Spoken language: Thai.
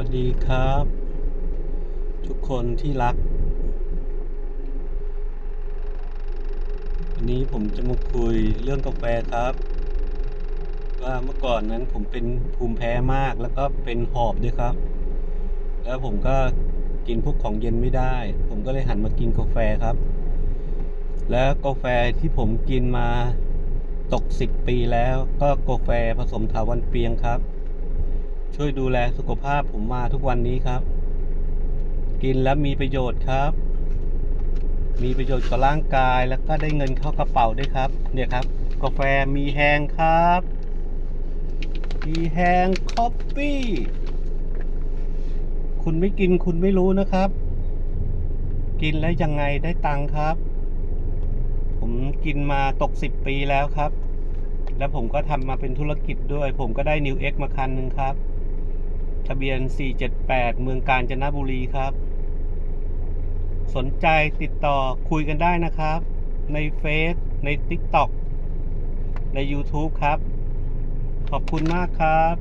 วัสดีครับ ทุกคนที่รัก วันนี้ผมจะมาคุยเรื่องกาแฟครับ ว่าเมื่อก่อนนั้นผมเป็นภูมิแพ้มากแล้วก็เป็นหอบด้วยครับ แล้วผมก็กินพวกของเย็นไม่ได้ ผมก็เลยหันมากินกาแฟครับ แล้วกาแฟที่ผมกินมาตกสิบปีแล้ว ก็กาแฟผสมถาวันเปียงครับ ช่วยดูแลสุขภาพผมมาทุกวันนี้ครับ กินแล้วมีประโยชน์ครับ มีประโยชน์กับร่างกายแล้วก็ได้เงินเข้ากระเป๋าด้วยครับ เนี่ยครับ กาแฟมีแฮงครับ มีแฮงคอฟฟี่คุณไม่กินคุณไม่รู้นะครับ กินแล้วยังไงได้ตังค์ครับ ผมกินมาตกสิบปีแล้วครับแล้วผมก็ทำมาเป็นธุรกิจด้วย ผมก็ได้ New X มาคันหนึ่งครับ ทะเบียน 478 เมืองกาญจนบุรีครับ สนใจติดต่อคุยกันได้นะครับ ในเฟซใน TikTok ใน YouTube ครับ ขอบคุณมากครับ